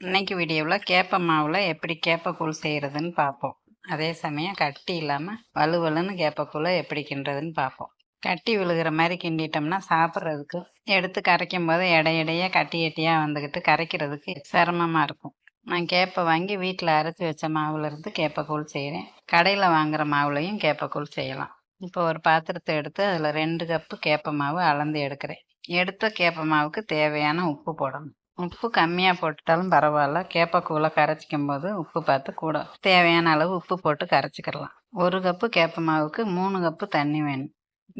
இன்னைக்கு வீடியோவில் கேப்ப மாவில் எப்படி கேப்பக்கூழ் செய்கிறதுன்னு பார்ப்போம் அதே சமயம் கட்டி இல்லாமல் வலுவலுன்னு கேப்பக்கூழை எப்படி கிண்டுறதுன்னு பார்ப்போம் கட்டி விழுகிற மாதிரி கிண்டிட்டோம்னா சாப்பிட்றதுக்கு எடுத்து கரைக்கும் போது இடையிடையே கட்டி கட்டியாக வந்துக்கிட்டு கரைக்கிறதுக்கு சிரமமாக இருக்கும். நான் கேப்பை வாங்கி வீட்டில் அரைச்சி வச்ச மாவுலேருந்து கேப்பக்கூழ் செய்கிறேன் கடையில் வாங்குகிற மாவுலையும் கேப்பக்கூழ் செய்யலாம். இப்போ ஒரு பாத்திரத்தை எடுத்து அதில் ரெண்டு கப்பு கேப்ப மாவு அளந்து எடுக்கிறேன். எடுத்த கேப்ப மாவுக்கு தேவையான உப்பு போடணும். உப்பு கம்மியாக போட்டுட்டாலும் பரவாயில்ல. கேப்பக்கூழை கரைச்சிக்கும் போது உப்பு பார்த்து கூட. தேவையான அளவு உப்பு போட்டு கரைச்சிக்கிறலாம் ஒரு கப்பு கேப்ப மாவுக்கு மூணு கப்பு தண்ணி வேணும்.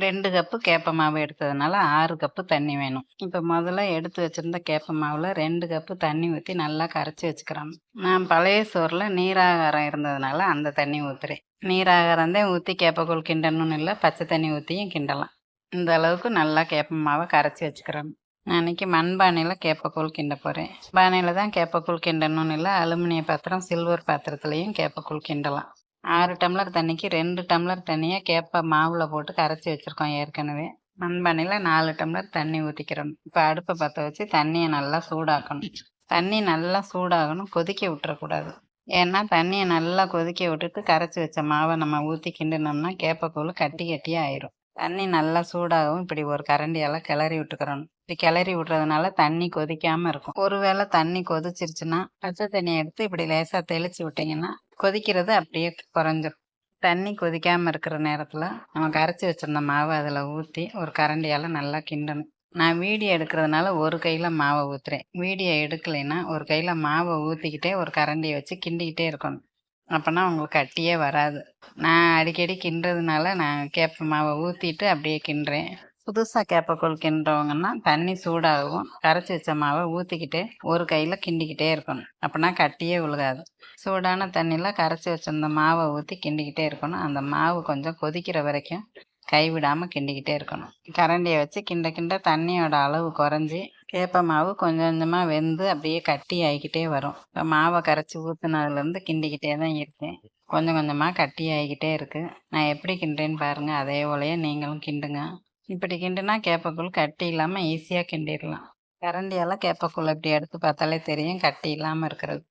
ரெண்டு கப்பு கேப்ப மாவு எடுத்ததுனால ஆறு கப்பு தண்ணி வேணும். இப்போ முதல்ல எடுத்து வச்சிருந்த கேப்ப மாவில் ரெண்டு கப்பு தண்ணி ஊற்றி நல்லா கரைச்சி வச்சுக்கிறோம். நான் பழைய சோறில் நீராகாரம் இருந்ததுனால அந்த தண்ணி ஊற்றுறேன் நீராகாரம் தான் ஊற்றி கேப்பக்கூழ் கிண்டணும்னு இல்லை பச்சை தண்ணி ஊற்றியும் கிண்டலாம். இந்த அளவுக்கு நல்லா கேப்ப மாவை கரைச்சி வச்சுக்கிறோம். நான் இன்னைக்கு மண்பானையில் கேப்பக்கூழ் கிண்ட போகிறேன் பானையில் தான் கேப்பக்கூழ் கிண்டணும்னு இல்லை அலுமினிய பாத்திரம் சில்வர் பாத்திரத்துலேயும் கேப்பக்கூழ் கிண்டலாம். ஆறு டம்ளர் தண்ணிக்கு ரெண்டு டம்ளர் தண்ணியை கேப்ப மாவில் போட்டு கரைச்சி வச்சுருக்கோம் ஏற்கனவே. மண்பானையில் நாலு டம்ளர் தண்ணி ஊற்றிக்கிறோம் இப்போ அடுப்பை பற்ற வச்சு தண்ணியை நல்லா சூடாக்கணும். தண்ணி நல்லா சூடாகணும் கொதிக்க விட்டுறக்கூடாது. ஏன்னா தண்ணியை நல்லா கொதிக்க விட்டுட்டு கரைச்சி வச்ச மாவை நம்ம ஊற்றி கிண்டினோம்னா கேப்பக்கூழ் கட்டி கட்டியாக ஆயிரும். தண்ணி நல்லா சூடாகவும் இப்படி ஒரு கரண்டியால் கிளறி விட்டுக்கிறோம் இப்படி கிளறி விட்றதுனால தண்ணி கொதிக்காமல் இருக்கும். ஒருவேளை தண்ணி கொதிச்சிருச்சுன்னா பச்சை தண்ணியை எடுத்து இப்படி லேசாக தெளித்து விட்டிங்கன்னா கொதிக்கிறது அப்படியே குறைஞ்சிரும். தண்ணி கொதிக்காமல் இருக்கிற நேரத்தில் நம்ம கரைச்சி வச்சிருந்த மாவை அதில் ஊற்றி ஒரு கரண்டியால் நல்லா கிண்டணும். நான் வீடியோ எடுக்கிறதுனால ஒரு கையில் மாவை ஊற்றுறேன் வீடியோ எடுக்கலைன்னா ஒரு கையில் மாவை ஊற்றிக்கிட்டே ஒரு கரண்டியை வச்சு கிண்டிக்கிட்டே இருக்கணும். அப்போனா உங்களுக்கு கட்டியே வராது. நான் அடிக்கடி கிண்டுறதுனால நான் கேப்ப மாவை ஊற்றிட்டு அப்படியே கிண்டுறேன். புதுசாக கேப்பக்கூழ் கிண்டுறவங்கன்னா தண்ணி சூடாகவும் கரைச்சி வச்ச மாவை ஊற்றிக்கிட்டே ஒரு கையில் கிண்டிக்கிட்டே இருக்கணும். அப்படின்னா கட்டியே விழுகாது சூடான தண்ணியில் கரைச்சி வச்சிருந்த மாவை ஊற்றி கிண்டிக்கிட்டே இருக்கணும். அந்த மாவு கொஞ்சம் கொதிக்கிற வரைக்கும் கைவிடாமல் கிண்டிக்கிட்டே இருக்கணும். கரண்டியை வச்சு கிண்ட கிண்ட தண்ணியோட அளவு குறைஞ்சி கேப்ப மாவு கொஞ்சம் கொஞ்சமாக வெந்து அப்படியே கட்டி ஆகிக்கிட்டே வரும். இப்போ மாவை கரைச்சி ஊற்றுனதுலேருந்து கிண்டிக்கிட்டே தான் இருக்கேன். கொஞ்சம் கொஞ்சமாக கட்டி ஆகிக்கிட்டே இருக்குது நான் எப்படி கிண்டுறேன்னு பாருங்கள் அதே போலயே நீங்களும் கிண்டுங்க. இப்படி கிண்டுனா கேப்பக்கூழ் கட்டி இல்லாமல் ஈஸியாக கிண்டிடலாம். கரண்டியால் கேப்பக்கூழ் இப்படி எடுத்து பார்த்தாலே தெரியும் கட்டி இல்லாமல் இருக்கிறது.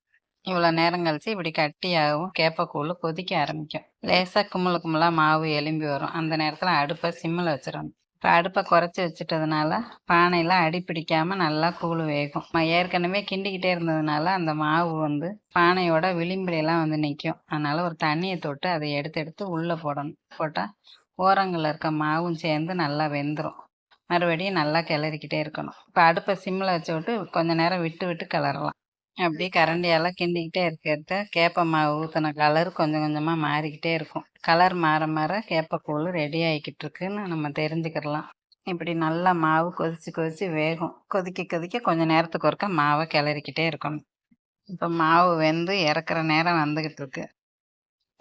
இவ்வளோ நேரம் கழிச்சு இப்படி கட்டியாகவும் கேப்பக்கூழ் கொதிக்க ஆரம்பிக்கும். லேசாக கும்பல கும்பலாக மாவு எலும்பி வரும். அந்த நேரத்தில் அடுப்பை சிம்மில் வச்சிடணும். இப்போ அடுப்பை குறைச்சி வச்சுட்டதுனால பானையில் அடி பிடிக்காமல் நல்லா கூழ் வேகும். ஏற்கனவே கிண்டிக்கிட்டே இருந்ததுனால அந்த மாவு வந்து பானையோட விளிம்பிலாம் வந்து நிற்கும் அதனால் ஒரு தண்ணியை தொட்டு அதை எடுத்து எடுத்து உள்ளே போடணும். போட்டால் ஓரங்களில் இருக்க மாவும் சேர்ந்து நல்லா வெந்துடும் மறுபடியும் நல்லா கிளறிக்கிட்டே இருக்கணும். இப்போ அடுப்பை சிம்மில் வச்சு விட்டு கொஞ்சம் நேரம் விட்டு விட்டு கிளறலாம். அப்படியே கரண்டியால் கிண்டிக்கிட்டே இருக்கிறத கேப்ப மாவு ஊற்றின கலர் கொஞ்சம் கொஞ்சமாக மாறிக்கிட்டே இருக்கும். கலர் மாற மாற கேப்பக்கூழ் ரெடி ஆகிக்கிட்டு இருக்குன்னு நம்ம தெரிஞ்சுக்கிடலாம். இப்படி நல்லா மாவு கொதித்து கொதித்து வேகும். கொதிக்க கொதிக்க கொஞ்சம் நேரத்துக்கு ஒருக்கா மாவை கிளறிக்கிட்டே இருக்கணும். இப்போ மாவு வெந்து இறக்குற நேரம் வந்துக்கிட்டு இருக்கு.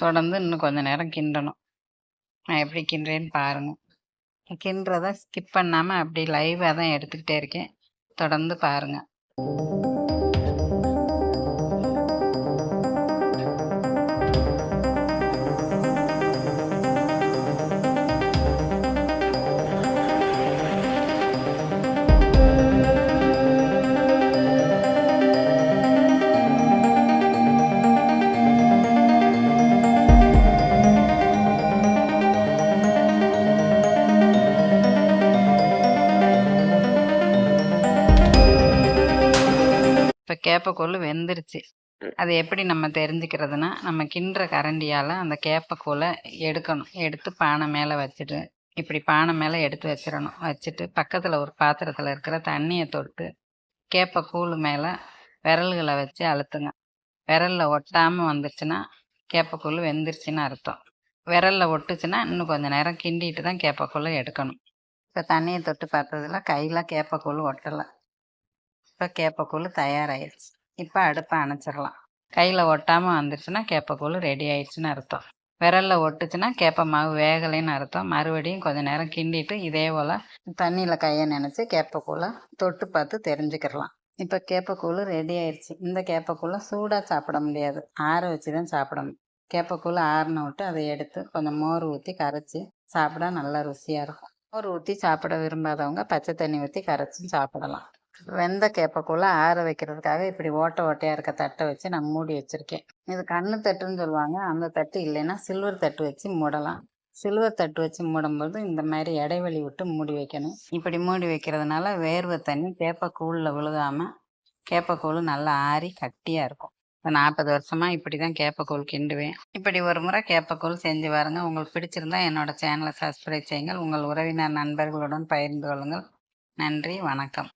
தொடர்ந்து இன்னும் கொஞ்ச நேரம் கிண்டணும். நான் எப்படி கிண்டுறேன்னு பாருங்க கிண்டுறத ஸ்கிப் பண்ணாமல் அப்படி லைவாக தான் எடுத்துக்கிட்டே இருக்கேன். தொடர்ந்து பாருங்க. இப்போ கேப்பக்கூழ் வெந்துருச்சு. அது எப்படி நம்ம தெரிஞ்சுக்கிறதுனா நம்ம கிண்டுற கரண்டியால் அந்த கேப்பக்கூழை எடுக்கணும். எடுத்து பானை மேலே வச்சுட்டு இப்படி பானை மேலே எடுத்து வச்சிடணும். வச்சுட்டு பக்கத்தில் ஒரு பாத்திரத்தில் இருக்கிற தண்ணியை தொட்டு கேப்பக்கூழ் மேலே விரல்களை வச்சு அழுத்துங்க. விரலில் ஒட்டாமல் வந்துச்சுன்னா கேப்பக்கூழ் வெந்துருச்சுன்னு அர்த்தம். விரலில் ஒட்டுச்சுன்னா இன்னும் கொஞ்சம் நேரம் கிண்டிட்டு தான் கேப்பக்கூழை எடுக்கணும். இப்போ தண்ணியை தொட்டு பார்த்ததுல கையில் கேப்பக்கூழ் ஒட்டலை. இப்போ கேப்பக்கூழ் தயாராகிடுச்சு இப்போ அடுப்பை அணைச்சிடலாம். கையில் ஒட்டாமல் வந்துருச்சுன்னா கேப்பக்கூழ் ரெடி ஆயிடுச்சுன்னு அர்த்தம். விரலில் ஒட்டுச்சுன்னா கேப்ப மாவு வேகலைன்னு அர்த்தம். மறுபடியும் கொஞ்ச நேரம் கிண்டிட்டு இதே போல் தண்ணியில் கையை நினச்சி கேப்பக்கூழை தொட்டு பார்த்து தெரிஞ்சுக்கிடலாம். இப்போ கேப்பக்கூழ் ரெடி ஆயிடுச்சு இந்த கேப்பக்கூழை சூடாக சாப்பிட முடியாது. ஆற வச்சு தான் சாப்பிடணும். கேப்பக்கூழ் ஆறின விட்டு அதை எடுத்து கொஞ்சம் மோர் ஊற்றி கரைச்சி சாப்பிட நல்லா ருசியாக இருக்கும். மோர் ஊற்றி சாப்பிட விரும்பாதவங்க பச்சை தண்ணி ஊற்றி கரைச்சும் சாப்பிடலாம். வெந்த கேப்பக்கூழை ஆற வைக்கிறதுக்காக இப்படி ஓட்டை ஓட்டையாக இருக்க தட்டை வச்சு நான் மூடி வச்சுருக்கேன். இது கண்ணு தட்டுன்னு சொல்லுவாங்க. அந்த தட்டு இல்லைன்னா சில்வர் தட்டு வச்சு மூடலாம். சில்வர் தட்டு வச்சு மூடும்போது இந்த மாதிரி இடைவெளி விட்டு மூடி வைக்கணும். இப்படி மூடி வைக்கிறதுனால வேர்வை தண்ணி கேப்பக்கூழில் விழுகாமல் கேப்பக்கூழ் நல்லா ஆறி கட்டியாக இருக்கும். இப்போ நாற்பது வருஷமா இப்படி தான் கேப்பக்கூழ் கிண்டுவேன். இப்படி ஒரு முறை கேப்பக்கூழ் செஞ்சு பாருங்க. உங்களுக்கு பிடிச்சிருந்தா என்னோட சேனலை சப்ஸ்கிரைப் செய்யுங்கள். உங்கள் உறவினர் நண்பர்களுடன் பகிர்ந்து கொள்ளுங்கள். நன்றி வணக்கம்.